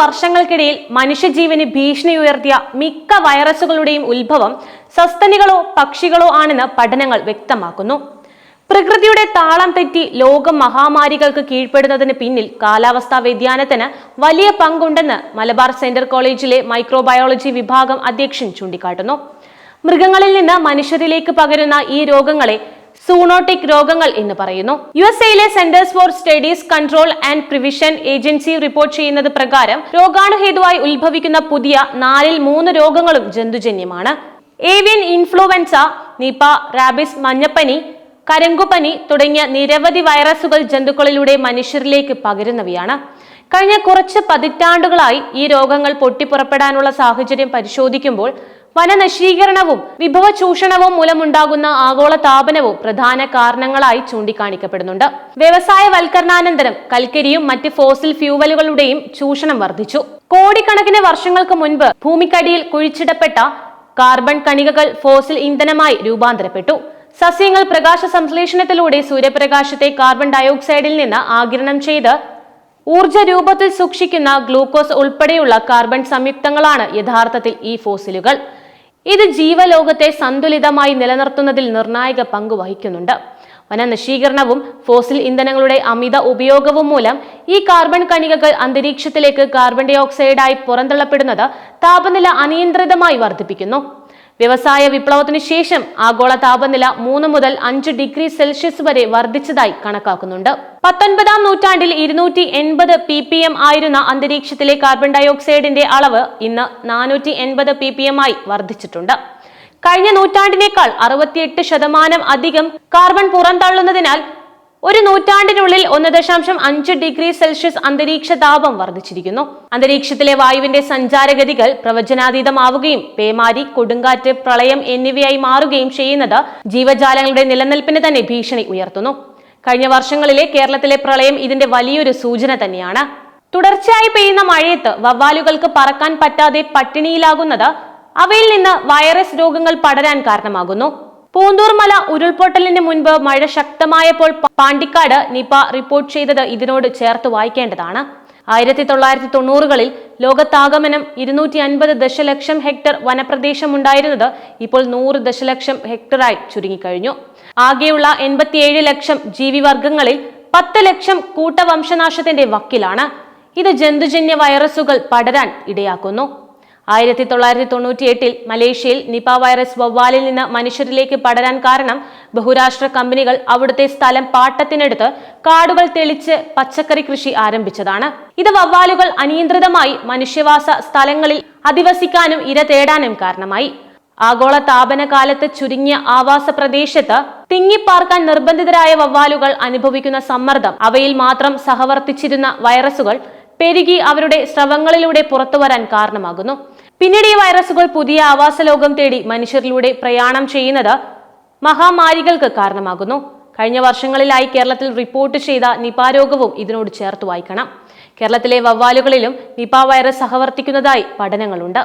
വർഷങ്ങൾക്കിടയിൽ മനുഷ്യജീവന് ഭീഷണി ഉയർത്തിയ മിക്ക വൈറസുകളുടെയും ഉത്ഭവം സസ്തനികളോ പക്ഷികളോ ആണെന്ന് പഠനങ്ങൾ വ്യക്തമാക്കുന്നു. പ്രകൃതിയുടെ താളം തെറ്റി ലോക മഹാമാരികൾക്ക് കീഴ്പ്പെടുന്നതിന് പിന്നിൽ കാലാവസ്ഥാ വ്യതിയാനത്തിന് വലിയ പങ്കുണ്ടെന്ന് മലബാർ സെന്റർ കോളേജിലെ മൈക്രോബയോളജി വിഭാഗം അധ്യക്ഷൻ ചൂണ്ടിക്കാട്ടുന്നു. മൃഗങ്ങളിൽ നിന്ന് മനുഷ്യരിലേക്ക് പകരുന്ന ഈ രോഗങ്ങളെ സൂണോട്ടിക് രോഗങ്ങൾ എന്ന് പറയുന്നു. യു എസ് എയിലെ centres for studies control and prevention agency report ചെയ്യുന്നത് പ്രകാരം രോഗാണുഹേതുവായി ഉത്ഭവിക്കുന്ന പുതിയ നാലിൽ മൂന്ന് രോഗങ്ങളും ജന്തുജന്യമാണ്. ഏവിയൻ ഇൻഫ്ലുവൻസ നിപ റാബിസ് മഞ്ഞപ്പനി കരങ്കുപനി തുടങ്ങിയ നിരവധി വൈറസുകൾ ജന്തുക്കളിലൂടെ മനുഷ്യരിലേക്ക് പകരുന്നവയാണ്. കഴിഞ്ഞ കുറച്ച് പതിറ്റാണ്ടുകളായി ഈ രോഗങ്ങൾ പൊട്ടിപ്പുറപ്പെടാനുള്ള സാഹചര്യം പരിശോധിക്കുമ്പോൾ വനനശീകരണവും വിഭവ ചൂഷണവും മൂലമുണ്ടാകുന്ന ആഗോള താപനവും പ്രധാന കാരണങ്ങളായി ചൂണ്ടിക്കാണിക്കപ്പെടുന്നുണ്ട്. വ്യവസായവൽക്കരണാനന്തരം കൽക്കരിയും മറ്റ് ഫോസിൽ ഫ്യൂവലുകളുടെയും ചൂഷണം വർദ്ധിച്ചു. കോടിക്കണക്കിന് വർഷങ്ങൾക്ക് മുൻപ് ഭൂമിക്കടിയിൽ കുഴിച്ചിടപ്പെട്ട കാർബൺ കണികകൾ ഫോസിൽ ഇന്ധനമായി രൂപാന്തരപ്പെട്ടു. സസ്യങ്ങൾ പ്രകാശ സംശ്ലേഷണത്തിലൂടെ സൂര്യപ്രകാശത്തെ കാർബൺ ഡയോക്സൈഡിൽ നിന്ന് ആഗിരണം ചെയ്ത് ഊർജ രൂപത്തിൽ സൂക്ഷിക്കുന്ന ഗ്ലൂക്കോസ് ഉൾപ്പെടെയുള്ള കാർബൺ സംയുക്തങ്ങളാണ് യഥാർത്ഥത്തിൽ ഈ ഫോസിലുകൾ. ഇത് ജീവലോകത്തെ സന്തുലിതമായി നിലനിർത്തുന്നതിൽ നിർണായക പങ്ക് വഹിക്കുന്നുണ്ട്. വനനശീകരണവും ഫോസിൽ ഇന്ധനങ്ങളുടെ അമിത ഉപയോഗവും മൂലം ഈ കാർബൺ കണികകൾ അന്തരീക്ഷത്തിലേക്ക് കാർബൺ ഡൈ ഓക്സൈഡായി പുറന്തള്ളപ്പെടുന്നത് താപനില അനിയന്ത്രിതമായി വർദ്ധിപ്പിക്കുന്നു. വ്യവസായ വിപ്ലവത്തിന് ശേഷം ആഗോള താപനില മൂന്ന് മുതൽ അഞ്ച് ഡിഗ്രി സെൽഷ്യസ് വരെ വർദ്ധിച്ചതായി കണക്കാക്കുന്നുണ്ട്. പത്തൊൻപതാം നൂറ്റാണ്ടിൽ ഇരുന്നൂറ്റി എൺപത് പി പി എം ആയിരുന്ന അന്തരീക്ഷത്തിലെ കാർബൺ ഡയോക്സൈഡിന്റെ അളവ് ഇന്ന് നാനൂറ്റി എൺപത് പി പി എം ആയി വർദ്ധിച്ചിട്ടുണ്ട്. കഴിഞ്ഞ നൂറ്റാണ്ടിനേക്കാൾ അറുപത്തിയെട്ട് ശതമാനം അധികം കാർബൺ പുറന്തള്ളുന്നതിനാൽ ഒരു നൂറ്റാണ്ടിനുള്ളിൽ ഒന്ന് ദശാംശം അഞ്ച് ഡിഗ്രി സെൽഷ്യസ് അന്തരീക്ഷ താപം വർദ്ധിച്ചിരിക്കുന്നു. അന്തരീക്ഷത്തിലെ വായുവിന്റെ സഞ്ചാരഗതികൾ പ്രവചനാതീതമാവുകയും പേമാരി കൊടുങ്കാറ്റ് പ്രളയം എന്നിവയായി മാറുകയും ചെയ്യുന്നത് ജീവജാലങ്ങളുടെ നിലനിൽപ്പിന് തന്നെ ഭീഷണി ഉയർത്തുന്നു. കഴിഞ്ഞ വർഷങ്ങളിലെ കേരളത്തിലെ പ്രളയം ഇതിന്റെ വലിയൊരു സൂചന തന്നെയാണ്. തുടർച്ചയായി പെയ്യുന്ന മഴയത്ത് വവ്വാലുകൾക്ക് പറക്കാൻ പറ്റാതെ പട്ടിണിയിലാകുന്നത് അവയിൽ നിന്ന് വൈറസ് രോഗങ്ങൾ പടരാൻ കാരണമാകുന്നു. പൂന്തൂർ മല ഉരുൾപൊട്ടലിന് മുൻപ് മഴ ശക്തമായപ്പോൾ പാണ്ടിക്കാട് നിപ റിപ്പോർട്ട് ചെയ്തത് ഇതിനോട് ചേർത്ത് വായിക്കേണ്ടതാണ്. ആയിരത്തി തൊള്ളായിരത്തി തൊണ്ണൂറുകളിൽ ലോകത്താകമനം ഇരുന്നൂറ്റി അൻപത് ദശലക്ഷം ഹെക്ടർ വനപ്രദേശം ഉണ്ടായിരുന്നത് ഇപ്പോൾ നൂറ് ദശലക്ഷം ഹെക്ടറായി ചുരുങ്ങിക്കഴിഞ്ഞു. ആകെയുള്ള എൺപത്തിയേഴ് ലക്ഷം ജീവിവർഗങ്ങളിൽ പത്ത് ലക്ഷം കൂട്ടവംശനാശത്തിന്റെ വക്കിലാണ്. ഇത് ജന്തുജന്യ വൈറസുകൾ പടരാൻ ഇടയാക്കുന്നു. ആയിരത്തി തൊള്ളായിരത്തി തൊണ്ണൂറ്റി എട്ടിൽ മലേഷ്യയിൽ നിപ വൈറസ് വവ്വാലിൽ നിന്ന് മനുഷ്യരിലേക്ക് പടരാൻ കാരണം ബഹുരാഷ്ട്ര കമ്പനികൾ അവിടുത്തെ സ്ഥലം പാട്ടത്തിനെടുത്ത് കാടുകൾ തെളിച്ച് പച്ചക്കറി കൃഷി ആരംഭിച്ചതാണ്. ഇത് വവ്വാലുകൾ അനിയന്ത്രിതമായി മനുഷ്യവാസ സ്ഥലങ്ങളിൽ അധിവസിക്കാനും ഇര തേടാനും കാരണമായി. ആഗോള താപന കാലത്ത് ചുരുങ്ങിയ ആവാസ പ്രദേശത്ത് തിങ്ങിപ്പാർക്കാൻ നിർബന്ധിതരായ വവ്വാലുകൾ അനുഭവിക്കുന്ന സമ്മർദ്ദം അവയിൽ മാത്രം സഹവർത്തിച്ചിരുന്ന വൈറസുകൾ പെരുകി അവരുടെ സ്രവങ്ങളിലൂടെ പുറത്തുവരാൻ കാരണമാകുന്നു. പിന്നീട് ഈ വൈറസുകൾ പുതിയ ആവാസ ലോകം തേടി മനുഷ്യരിലൂടെ പ്രയാണം ചെയ്യുന്നത് മഹാമാരികൾക്ക് കാരണമാകുന്നു. കഴിഞ്ഞ വർഷങ്ങളിലായി കേരളത്തിൽ റിപ്പോർട്ട് ചെയ്ത നിപ രോഗവും ഇതിനോട് ചേർത്ത് വായിക്കണം. കേരളത്തിലെ വവ്വാലുകളിലും നിപ വൈറസ് സഹവർത്തിക്കുന്നതായി പഠനങ്ങളുണ്ട്.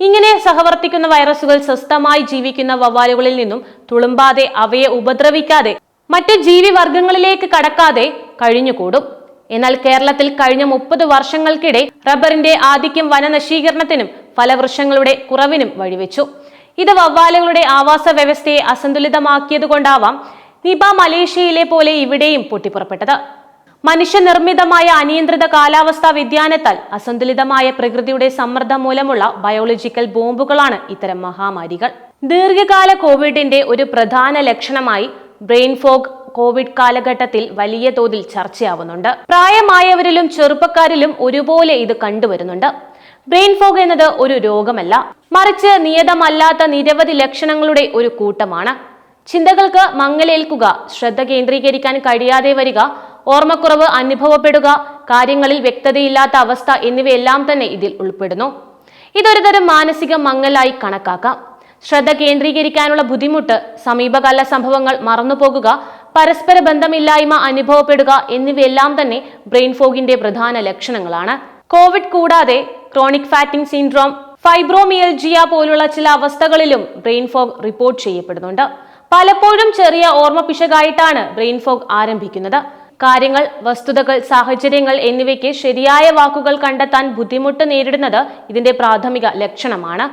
ഇങ്ങനെ സഹവർത്തിക്കുന്ന വൈറസുകൾ സ്വസ്ഥമായി ജീവിക്കുന്ന വവ്വാലുകളിൽ നിന്നും തുളുമ്പാതെ അവയെ ഉപദ്രവിക്കാതെ മറ്റ് ജീവിവർഗങ്ങളിലേക്ക് കടക്കാതെ കഴിഞ്ഞുകൂടും. എന്നാൽ കേരളത്തിൽ കഴിഞ്ഞ മുപ്പത് വർഷങ്ങൾക്കിടെ റബ്ബറിന്റെ ആധിക്യം വനനശീകരണത്തിനും ഫലവൃക്ഷങ്ങളുടെ കുറവിനും വഴിവെച്ചു. ഇത് വവ്വാലുകളുടെ ആവാസ വ്യവസ്ഥയെ അസന്തുലിതമാക്കിയതുകൊണ്ടാവാം നിപ മലേഷ്യയിലെ പോലെ ഇവിടെയും പൊട്ടിപ്പുറപ്പെട്ടത്. മനുഷ്യനിർമ്മിതമായ അനിയന്ത്രിത കാലാവസ്ഥാ വ്യതിയാനത്താൽ അസന്തുലിതമായ പ്രകൃതിയുടെ സമ്മർദ്ദം മൂലമുള്ള ബയോളജിക്കൽ ബോംബുകളാണ് ഇത്തരം മഹാമാരികൾ. ദീർഘകാല കോവിഡിന്റെ ഒരു പ്രധാന ലക്ഷണമായി ബ്രെയിൻ ഫോഗ് കോവിഡ് കാലഘട്ടത്തിൽ വലിയ തോതിൽ ചർച്ചയാവുന്നുണ്ട്. പ്രായമായവരിലും ചെറുപ്പക്കാരിലും ഒരുപോലെ ഇത് കണ്ടുവരുന്നുണ്ട്. ബ്രെയിൻ ഫോഗ് എന്നത് ഒരു രോഗമല്ല. മറിച്ച് നിയതമല്ലാത്ത നിരവധി ലക്ഷണങ്ങളുടെ ഒരു കൂട്ടമാണ്. ചിന്തകൾക്ക് മങ്ങലേൽക്കുക ശ്രദ്ധ കേന്ദ്രീകരിക്കാൻ കഴിയാതെ വരിക ഓർമ്മക്കുറവ് അനുഭവപ്പെടുക കാര്യങ്ങളിൽ വ്യക്തതയില്ലാത്ത അവസ്ഥ എന്നിവയെല്ലാം തന്നെ ഇതിൽ ഉൾപ്പെടുന്നു. ഇതൊരുതരം മാനസിക മങ്ങലായി കണക്കാക്കാം. ശ്രദ്ധ കേന്ദ്രീകരിക്കാനുള്ള ബുദ്ധിമുട്ട് സമീപകാല സംഭവങ്ങൾ മറന്നുപോകുക പരസ്പര ബന്ധമില്ലായ്മ അനുഭവപ്പെടുക എന്നിവയെല്ലാം തന്നെ ബ്രെയിൻ ഫോഗിന്റെ പ്രധാന ലക്ഷണങ്ങളാണ്. കോവിഡ് കൂടാതെ ക്രോണിക് ഫാറ്റിംഗ് സിൻഡ്രോം ഫൈബ്രോമിയൽജിയ പോലുള്ള ചില അവസ്ഥകളിലും ബ്രെയിൻ ഫോഗ് റിപ്പോർട്ട് ചെയ്യപ്പെടുന്നുണ്ട്. പലപ്പോഴും ചെറിയ ഓർമ്മ പിശകായിട്ടാണ് ബ്രെയിൻ ഫോഗ് ആരംഭിക്കുന്നത്. കാര്യങ്ങൾ വസ്തുതകൾ സാഹചര്യങ്ങൾ എന്നിവയ്ക്ക് ശരിയായ വാക്കുകൾ കണ്ടെത്താൻ ബുദ്ധിമുട്ട് നേരിടുന്നത് ഇതിന്റെ പ്രാഥമിക ലക്ഷണമാണ്.